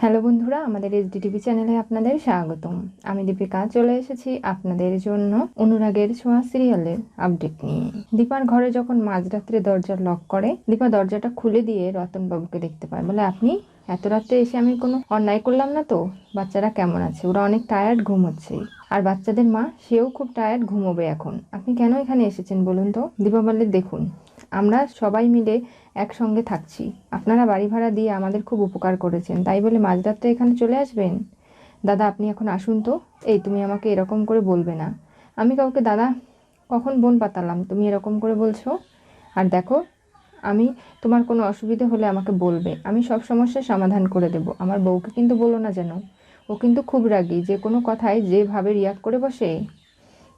Hello বন্ধুরা, আমাদের HD TV চ্যানেলে আপনাদের স্বাগতম। আমি দীপিকা, চলে এসেছি আপনাদের জন্য অনুরাগের ছোঁয়া সিরিয়ালের আপডেট নিয়ে। দীপার ঘরে যখন মাঝরাত্রে দরজা লক করে, দীপা দরজাটা খুলে দিয়ে রতনবাবুকে দেখতে পায়। বলে, আপনি এত রাত্রে এসে আমি কোনো অন্যায় করলাম না তো? বাচ্চারা কেমন আছে? ওরা অনেক টায়ার্ড ঘুম হচ্ছে আর বাচ্চাদের মা, সেও খুব টায়ার্ড ঘুমোবে এখন। আপনি কেন এখানে এসেছেন বলুন তো? দীপা বলে, দেখুন আমরা সবাই মিলে একসঙ্গে থাকছি। আপনারা বাড়ি ভাড়া দিয়ে আমাদের খুব উপকার করেছেন। তাই বলে মাঝরাত্রে এখানে চলে আসবেন? দাদা, আপনি এখন আসুন তো। এই, তুমি আমাকে এরকম করে বলবে না। আমি কাউকে, দাদা, কখন বোন পাতালাম? তুমি এরকম করে বলছো? আর দেখো, আমি তোমার কোনো অসুবিধে হলে আমাকে বলবে। আমি সব সমস্যার সমাধান করে দেব। আমার বউকে কিন্তু বলো না যেন। ও কিন্তু খুব রাগী। যে কোনো কথায় যেভাবে রিয়াক্ট করে বসে।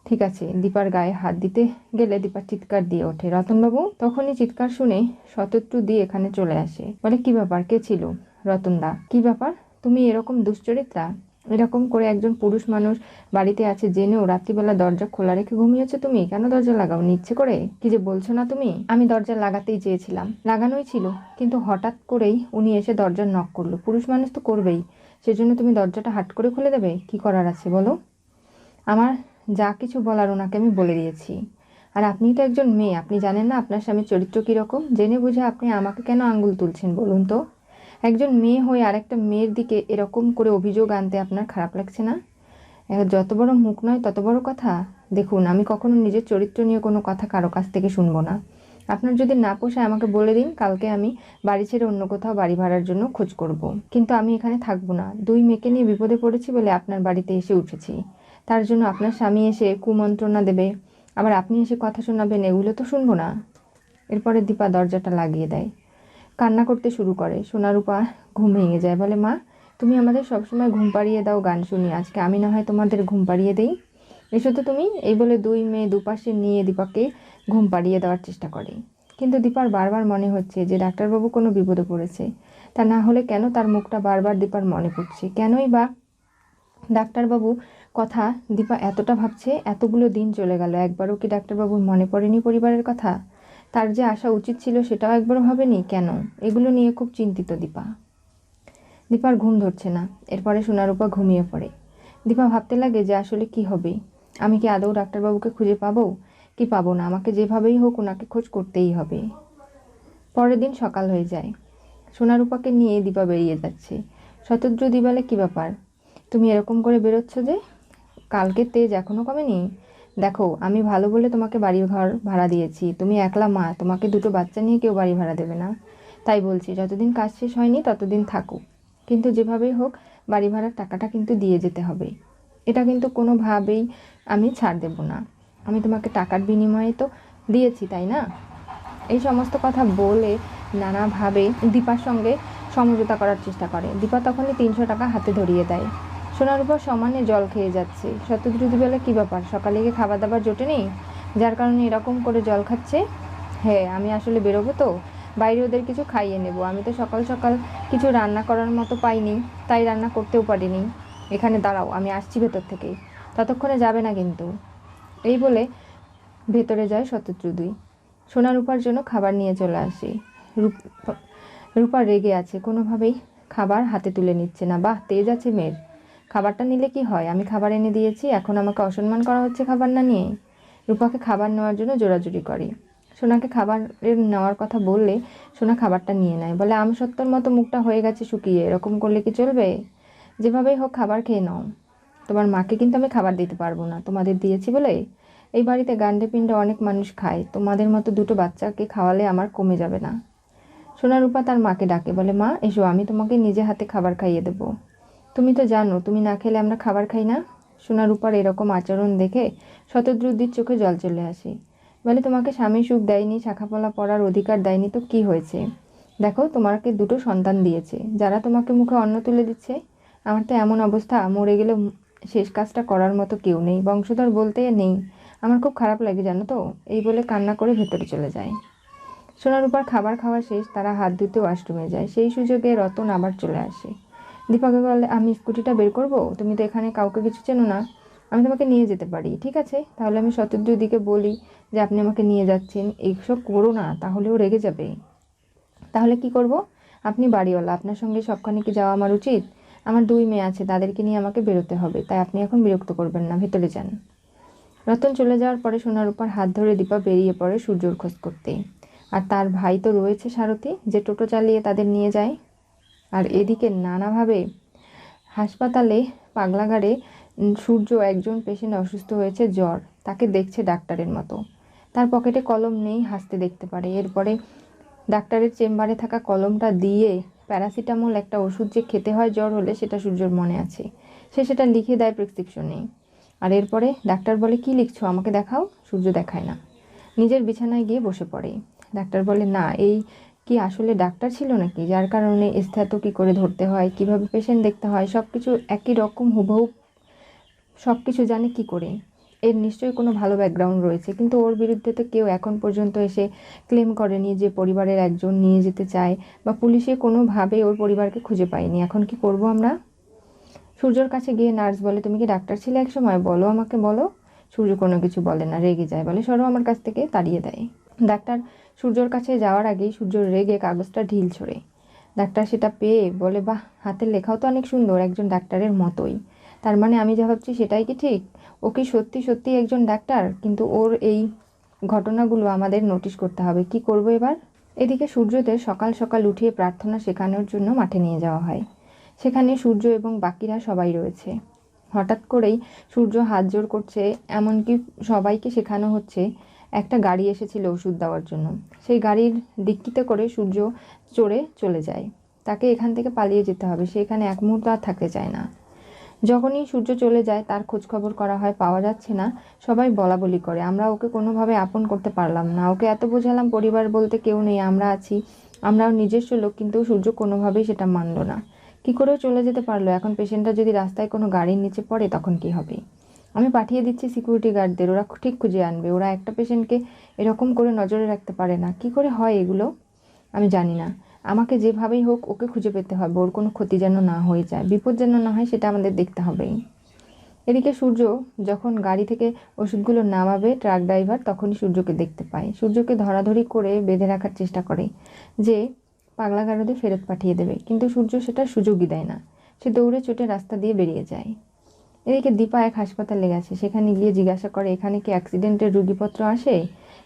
ঠিক আছে, দীপার গায়ে হাত দিতে গেলে দীপার চিৎকার দিয়ে ওঠে। রতনবাবু তখনই চিৎকার শুনে শতত্রু দিয়ে এখানে চলে আসে। বলে, কি ব্যাপার? কে ছিল? রতনদা। কি ব্যাপার? তুমি এরকম দুশ্চরিত্রা? এরকম করে একজন পুরুষ মানুষ বাড়িতে আছে জেনেও রাত্রিবেলা দরজা খোলা রেখে ঘুমিয়েছো তুমি? কেন দরজা লাগাও ইচ্ছে করে? কি যে বলছো না তুমি? আমি দরজা লাগাতেই চেয়েছিলাম। লাগানোই ছিল। কিন্তু হঠাৎ করেই উনি এসে দরজার নক করল। পুরুষ মানুষ তো করবেই। সেজন্য তুমি দরজাটা হাট করে খুলে দেবে? কি করার আছে বলো? আমার যা কিছু বলার ওনাকে আমি বলে দিয়েছি। আর আপনি তো একজন মেয়ে, আপনি জানেন না আপনার স্বামীর চরিত্র কীরকম? জেনে বুঝে আপনি আমাকে কেন আঙ্গুল তুলছেন বলুন তো? একজন মেয়ে হয়ে আরেকটা মেয়ের দিকে এরকম করে অভিযোগ আনতে আপনার খারাপ লাগছে না? যত বড় মুখ নয় তত বড় কথা? দেখুন, আমি কখনো নিজের চরিত্র নিয়ে কোনো কথা কারও কাছ থেকে শুনব না। আপনার যদি না পোষায় আমাকে বলে দিন, কালকে আমি বাড়ি ছেড়ে অন্য কোথাও বাড়ি ভাড়ার জন্য খোঁজ করব। কিন্তু আমি এখানে থাকব না। দুই মেয়েকে নিয়ে বিপদে পড়েছি বলে আপনার বাড়িতে এসে উঠেছি। তার জন্য আপনার স্বামী এসে কুমন্ত্রণা দেবে। আবার আপনি এসে কথা শোনাবেন, এগুলো তো শুনব না। এরপরে দীপা দরজাটা লাগিয়ে দেয়। কান্না করতে শুরু করে। সোনারূপা ঘুম ভেঙে যায়। বলে, মা, তুমি আমাদের সবসময় ঘুম পাড়িয়ে দাও, গান শুনি। আজকে আমি না হয় তোমাদের ঘুম পাড়িয়ে দেই। এসো তো তুমি। এই বলে দুই মেয়ে দুপাশে নিয়ে দীপাকে ঘুম পাড়িয়ে দেওয়ার চেষ্টা করে। কিন্তু দীপার বারবার মনে হচ্ছে যে ডাক্তারবাবু কোনো বিপদে পড়েছে। তা না হলে কেন তার মুখটা বারবার দীপার মনে পড়ছে? কেনই বা ডাক্তারবাবু কথা দীপা এতটা ভাবছে, এতগুলো দিন চলে গেল, একবারও কি ডাক্তারবাবুর মনে পড়েনি পরিবারের কথা? তার যে আসা উচিত ছিল সেটাও একবারও ভাবেনি? কেন? এগুলো নিয়ে খুব চিন্তিত দীপা। দীপার ঘুম ধরছে না, এরপরে সোনারূপা ঘুমিয়ে পড়ে। দীপা ভাবতে লাগে যে আসলে কি হবে? আমি কি আদৌ ডাক্তারবাবুকে খুঁজে পাবো? কি পাবো না? আমাকে যেভাবেই হোক ওনাকে খোঁজ করতেই হবে। পরের দিন সকাল হয়ে যায়। সোনারূপাকে নিয়ে দীপা বেরিয়ে যাচ্ছে। শতদ্র দিবালে কি ব্যাপার? তুমি এরকম করে বেরোচ্ছ যে? কালকে তেজ এখনও কমেনি? দেখো, আমি ভালো বলে তোমাকে বাড়ি ঘর ভাড়া দিয়েছি। তুমি একলা মা, তোমাকে দুটো বাচ্চা নিয়ে কেউ বাড়ি ভাড়া দেবে না। তাই বলছি, যতদিন কাজ শেষ হয়নি, ততদিন থাকো কিন্তু যেভাবেই হোক, বাড়ি ভাড়ার টাকাটা কিন্তু দিয়ে যেতে হবে। এটা কিন্তু কোনোভাবেই আমি ছাড় দেব না। আমি তোমাকে টাকার বিনিময়ে তো দিয়েছি, তাই না? এই সমস্ত কথা বলে নানাভাবে দীপার সঙ্গে সমঝোতা করার চেষ্টা করে। দীপা তখনই তিনশো টাকা হাতে ধরিয়ে দেয়। সোনার উপর সমানে জল খেয়ে যাচ্ছে। শতদ্রুতি বেলা, কী ব্যাপার? সকালে গিয়ে খাবার দাবার জোটে নেই? যার কারণে এরকম করে জল খাচ্ছে? হ্যাঁ আমি আসলে বেরোবো তো। বাইরে ওদের কিছু খাইয়ে নেব। আমি তো সকাল সকাল কিছু রান্না করার মতো পাইনি, তাই রান্না করতেও পারিনি। এখানে দাঁড়াও, আমি আসছি ভেতর থেকে। ততক্ষণে যাবে না কিন্তু। এই বলে ভেতরে যায় শতদ্রুদুই সোনা রূপার জন্য খাবার নিয়ে চলে আসে। রূপ, রূপা রেগে আছে। কোনোভাবেই খাবার হাতে তুলে নিচ্ছে না। বাহ, তেজ আছে মেয়ের। খাবারটা নিলে কি হয়? আমি খাবার এনে দিয়েছি, এখন আমাকে অসম্মান করা হচ্ছে খাবার না নিয়ে? রূপাকে খাবার নেওয়ার জন্য জোরাজুরি করে। সোনাকে খাবারের নেওয়ার কথা বললে সোনা খাবারটা নিয়ে নেয়। বলে, আম সত্তর মতো মুখটা হয়ে গেছে শুকিয়ে, এরকম করলে কি চলবে? যেভাবেই হোক খাবার খেয়ে নাও। তোমার মাকে কিন্তু আমি খাবার দিতে পারব না। তোমাদের দিয়েছি বলে? এই বাড়িতে গান্ডে পিণ্ডে অনেক মানুষ খায়। তোমাদের মতো দুটো বাচ্চাকে খাওয়ালে আমার কমে যাবে না। সোনারূপা তার মাকে ডাকে, বলে, মা, এসো, আমি তোমাকে নিজে হাতে খাবার খাইয়ে দেবো। তুমি তো জানো, তুমি না খেলে আমরা খাবার খাই না। সোনারূপার এরকম আচরণ দেখে শতদ্রুদ্দির চোখে জল চলে আসে। বলে, তোমাকে স্বামী সুখ দেয়নি, শাখাপলা পড়ার অধিকার দেয়নি, তো কি হয়েছে? দেখো, তোমাকে দুটো সন্তান দিয়েছে। যারা তোমাকে মুখে অন্ন তুলে দিচ্ছে, আমার তো এমন অবস্থা, মরে গেলে শেষ কাজটা করার মতো কেউ নেই। বংশধর বলতে নেই। আমার খুব খারাপ লাগে, জানো তো? এই বলে কান্না করে ভেতরে চলে যায়। সোনার উপর খাবার খাওয়া শেষ, তারা হাত ধুতে ওয়াশরুমে যায়। সেই সুযোগে রতন আবার চলে আসে। দীপাকে বলে আমি স্কুটিটা বের করব? তুমি তো এখানে কাউকে কিছু চেনো না। আমি তোমাকে নিয়ে যেতে পারি, ঠিক আছে? তাহলে আমি শতদ্রুর দিকে বলি যে, আপনি আমাকে নিয়ে যাচ্ছেন। এইসব করো না, তাহলেও রেগে যাবে। তাহলে কি করব? আপনি বাড়িওয়ালা, আপনার সঙ্গে সবখানে কি যাওয়া আমার উচিত? আমার দুই মেয়ে আছে, তাদেরকে নিয়ে আমাকে বেরোতে হবে, তাই আপনি এখন বিরক্ত করবেন না, ভেতরে যান। রতন চলে যাওয়ার পরে সোনার উপর হাত ধরে দীপা বেরিয়ে পড়ে সূর্যর খোঁজ করতে। আর তার ভাই তো রয়েছে সারথি, যে টোটো চালিয়ে তাদের নিয়ে যায়। আর এদিকে নানাভাবে হাসপাতালে, পাগলাঘাড়ে সূর্য একজন পেশেন্ট অসুস্থ হয়েছে, জ্বর। তাকে দেখছে ডাক্তারের মতো। তার পকেটে কলম নেই, হাসতে দেখতে পারে। এরপরে ডাক্তারের চেম্বারে থাকা কলমটা দিয়ে প্যারাসিটামল একটা ওষুধ যে খেতে হয় জ্বর হলে, সেটা সূর্যর মনে আছে। সে সেটা লিখে দেয় প্রেসক্রিপশনে। আর এরপরে ডাক্তার বলে, কি লিখছো? আমাকে দেখাও? সূর্য দেখায় না। নিজের বিছানায় গিয়ে বসে পড়ে। ডাক্তার বলে, না, এই কি আসলে ডাক্তার ছিল নাকি? যার কারণে স্থেত কী করে ধরতে হয়? কীভাবে পেশেন্ট দেখতে হয়? সব কিছু একই রকম হুবহু সব কিছু জানে কি করে? এর নিশ্চয়ই কোনো ভালো ব্যাকগ্রাউন্ড রয়েছে। কিন্তু ওর বিরুদ্ধে তো কেউ এখন পর্যন্ত এসে ক্লেম করেনি যে পরিবারের একজন নিয়ে যেতে চায় বা পুলিশে কোনোভাবে ওর পরিবারকে খুঁজে পায়নি। এখন কি করব আমরা? সূর্যর কাছে গিয়ে নার্স বলে, তুমি কি ডাক্তার ছিলে এক সময় বলো আমাকে, বলো। সূর্য কোনো কিছু বলে না, রেগে যায়, বলে, সরো আমার কাছ থেকে, তাড়িয়ে দেয়। ডাক্তার সূর্যর কাছে যাওয়ার আগেই সূর্য রেগে কাগজটা ঢিল ছড়ে। ডাক্তার সেটা পেয়ে বলে, বাহ, হাতের লেখাও তো অনেক সুন্দর, একজন ডাক্তারের মতোই। তার মানে আমি যা ভাবছি সেটাই কি ঠিক? ও কি সত্যি সত্যি একজন ডাক্তার? কিন্তু ওর এই ঘটনাগুলো আমাদের নোটিশ করতে হবে। কি করব এবার? এদিকে সূর্যদের সকাল সকাল উঠিয়ে প্রার্থনা শেখানোর জন্য মাঠে নিয়ে যাওয়া হয়। সেখানে সূর্য এবং বাকিরা সবাই রয়েছে। হঠাৎ করেই সূর্য হাত জোর করছে, এমনকি সবাইকে শেখানো হচ্ছে একটা গাড়ি এসেছিল ওষুধ দেওয়ার জন্য। সেই গাড়ির ডিক্কিতে করে সূর্য চড়ে চলে যায়। তাকে এখান থেকে পালিয়ে যেতে হবে। সে এখানে এক মুহূর্ত আর থাকতে চায় না। যখনই সূর্য চলে যায়, তার খোঁজ খবর করা হয়, পাওয়া যাচ্ছে না। সবাই বলা বলি করে, আমরা ওকে কোনোভাবে আপন করতে পারলাম না। ওকে এত বোঝালাম, পরিবার বলতে কেউ নেই, আমরা আছি। আমরাও নিজস্ব লোক, কিন্তু সূর্য কোনোভাবেই সেটা মানলো না। কি করেও চলে যেতে পারল। এখন পেশেন্টটা যদি রাস্তায় কোনো গাড়ির নিচে পড়ে, তখন কি হবে? আমি পাঠিয়ে দিচ্ছি সিকিউরিটি গার্ডদের ওরা ঠিক খুঁজে আনবে। ওরা একটা পেশেন্টকে এরকম করে নজরে রাখতে পারে না। কি করে হয় এগুলো? আমি জানি না। আমাকে যেভাবেই হোক ওকে খুঁজে পেতে হবে। ওর কোনো ক্ষতি যেন না হয়ে যায়। বিপদ যেন না হয় সেটা আমাদের দেখতে হবেই। এদিকে সূর্য যখন গাড়ি থেকে ওষুধগুলো নামাবে ট্রাক ড্রাইভার তখনই সূর্যকে দেখতে পায়। সূর্যকে ধরাধরি করে বেঁধে রাখার চেষ্টা করে যে পাগলা গারদে ফেরত পাঠিয়ে দেবে। কিন্তু সূর্য সেটার সুযোগই দেয় না। সে দৌড়ে ছুটে রাস্তা দিয়ে বেরিয়ে যায়। এদিকে দীপা এক হাসপাতালে গেছে। সেখানে গিয়ে জিজ্ঞাসা করে, এখানে কি অ্যাক্সিডেন্টের রুগীপত্র আসে?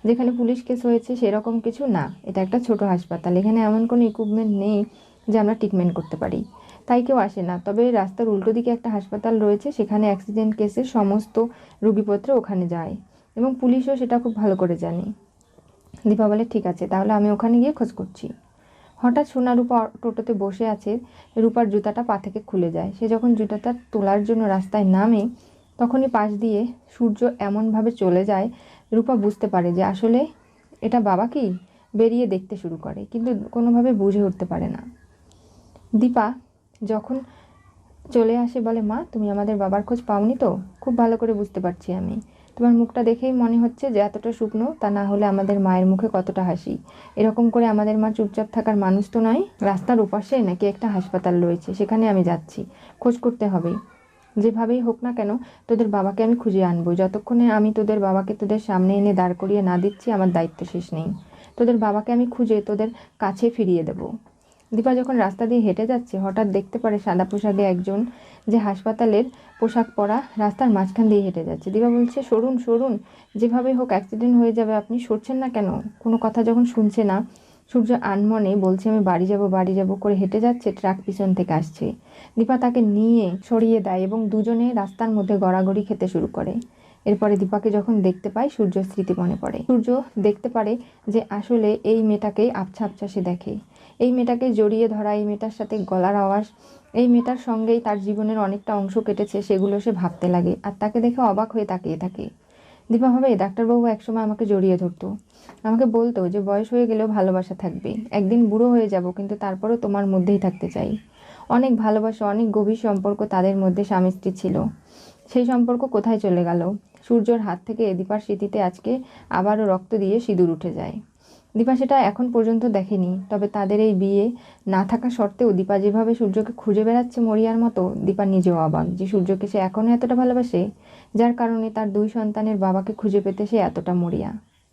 যেখানে পুলিশ কেস হয়েছে সেরকম কিছু? না, এটা একটা ছোট হাসপাতাল। এখানে এমন কোনো ইকুইপমেন্ট নেই যে আমরা ট্রিটমেন্ট করতে পারি। তাই কেউ আসে না। তবে রাস্তার উল্টো দিকে একটা হাসপাতাল রয়েছে। সেখানে অ্যাক্সিডেন্ট কেসের সমস্ত রুগীপত্র ওখানে যায় এবং পুলিশও সেটা খুব ভালো করে জানে। দীপা বলে, ঠিক আছে, তাহলে আমি ওখানে গিয়ে খোঁজ করছি। হঠাৎ সোনা রূপা টোটোতে বসে আছে, রূপার জুতাটা পা থেকে খুলে যায়। সে যখন জুতাটা তোলার জন্য রাস্তায় নামে, তখনই পাশ দিয়ে সূর্য এমনভাবে চলে যায়, রূপা বুঝতে পারে যে আসলে এটা বাবা কি? বেরিয়ে দেখতে শুরু করে, কিন্তু কোনোভাবে বুঝে উঠতে পারে না। দীপা যখন চলে আসে বলে, মা, তুমি আমাদের বাবার খোঁজ পাওনি তো? খুব ভালো করে বুঝতে পারছি আমি। তোমার মুখটা দেখেই মনে হচ্ছে যে এতটা শুকনো, তা না হলে আমাদের মায়ের মুখে কতটা হাসি। এরকম করে আমাদের মা চুপচাপ থাকার মানুষ তো নয়, রাস্তার ওপাশে নাকি একটা হাসপাতাল রয়েছে, সেখানে আমি যাচ্ছি। খোঁজ করতে হবে। যেভাবেই হোক না কেন, তোদের বাবাকে আমি খুঁজে আনব। যতক্ষণে আমি তোদের বাবাকে তোদের সামনে এনে দাঁড় করিয়ে না দিচ্ছি, আমার দায়িত্ব শেষ নেই। তোদের বাবাকে আমি খুঁজে তোদের কাছে ফিরিয়ে দেবো। দীপা যখন রাস্তা দিয়ে হেঁটে যাচ্ছে, হঠাৎ দেখতে পারে সাদা পোশাকে একজন যে হাসপাতালের পোশাক পরা রাস্তার মাঝখান দিয়ে হেঁটে যাচ্ছে। দীপা বলছে, সরুন সরুন, যেভাবে হোক অ্যাক্সিডেন্ট হয়ে যাবে, আপনি সরছেন না কেন? কোনো কথা যখন শুনছে না, সূর্য আনমনে বলছে, আমি বাড়ি যাব বাড়ি যাব করে হেঁটে যাচ্ছে, ট্রাক পিছন থেকে আসছে। দীপা তাকে নিয়ে সরিয়ে দেয় এবং দুজনে রাস্তার মধ্যে গড়াগড়ি খেতে শুরু করে। এরপরে দীপাকে যখন দেখতে পায় সূর্য স্মৃতি মনে পড়ে। সূর্য দেখতে পারে যে আসলে এই মেয়েটাকেই আবছা আবছা সে দেখে। এই মেয়েটাকে জড়িয়ে ধরা, এই মেয়েটার সাথে গলার আওয়াজ, এই মেয়েটার সঙ্গেই তার জীবনের অনেকটা অংশ কেটেছে সেগুলো সে ভাবতে লাগে আর তাকে দেখে অবাক হয়ে তাকিয়ে থাকে। দীপা ভাবে, ডাক্তারবাবু, একসময় আমাকে জড়িয়ে ধরতো। আমাকে বলতো যে বয়স হয়ে গেলেও ভালোবাসা থাকবে। একদিন বুড়ো হয়ে যাব, কিন্তু তারপরও তোমার মধ্যেই থাকতে চাই। অনেক ভালোবাসা, অনেক গভীর সম্পর্ক তাদের মধ্যে স্বামী স্ত্রী ছিল। সেই সম্পর্ক কোথায় চলে গেল? সূর্যর হাত থেকে দীপার স্মৃতিতে আজকে আবারও রক্ত দিয়ে সিঁদুর উঠে যায়। দীপা সেটা এখন পর্যন্ত দেখেনি, তবে তাদের এই বিয়ে না থাকা সত্ত্বেও দীপা যেভাবে সূর্যকে খুঁজে বেড়াচ্ছে মরিয়ার মতো, দীপা নিজেও অবাক যে সূর্যকে সে এখনও এতটা ভালোবাসে, যার কারণে তার দুই সন্তানের বাবাকে খুঁজে পেতে সে এতটা মরিয়া।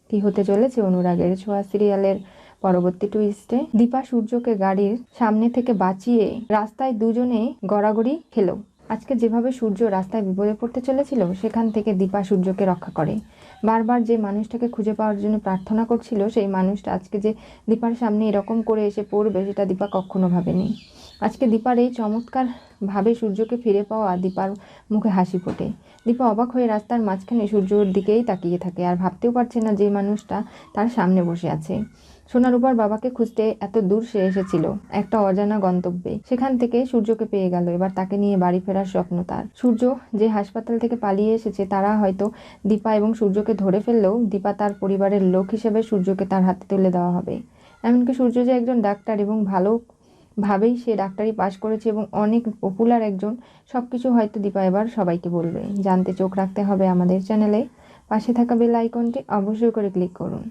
কি হতে চলেছে অনুরাগের ছোঁয়া সিরিয়ালের পরবর্তী টুইস্টে দীপা সূর্যকে গাড়ির সামনে থেকে বাঁচিয়ে রাস্তায় দুজনে গড়াগড়ি খেলো। আজকে যেভাবে সূর্য রাস্তায় বিপদে পড়তে চলেছিল, সেখান থেকে দীপা সূর্যকে রক্ষা করে। বারবার যে মানুষটাকে খুঁজে পাওয়ার জন্য প্রার্থনা করছিল, সেই মানুষটা আজকে যে দীপার সামনে এরকম করে এসে পড়বে, সেটা দীপা কখনো ভাবেনি। আজকে দীপার এই চমৎকার ভাবে সূর্যকে ফিরে পাওয়া দীপার মুখে হাসি ফোটে। দীপা অবাক হয়ে রাস্তার মাঝখানে সূর্যর দিকেই তাকিয়ে থাকে আর ভাবতেও পারছে না যে মানুষটা তার সামনে বসে আছে। সোনার উপর বাবাকে খুঁজতে এত দূর সে এসেছিল, একটা অজানা গন্তব্যে। সেখান থেকে সূর্যকে পেয়ে গেল, এবার তাকে নিয়ে বাড়ি ফেরার স্বপ্ন তার। সূর্য যে হাসপাতাল থেকে পালিয়ে এসেছে, তারা হয়তো দীপা এবং সূর্যকে ধরে ফেললেও দীপা তার পরিবারের লোক হিসেবে সূর্যকে তার হাতে তুলে দেওয়া হবে। এমনকি সূর্য যে একজন ডাক্তার এবং ভালো ভাবেই সে ডাক্তারি পাশ করেছে এবং অনেক পপুলার একজন সব কিছু হয়তো দীপা এবার সবাইকে বলবে। জানতে চোখ রাখতে হবে আমাদের চ্যানেলে। পাশে থাকা বেল আইকনটি অবশ্যই করে ক্লিক করুন।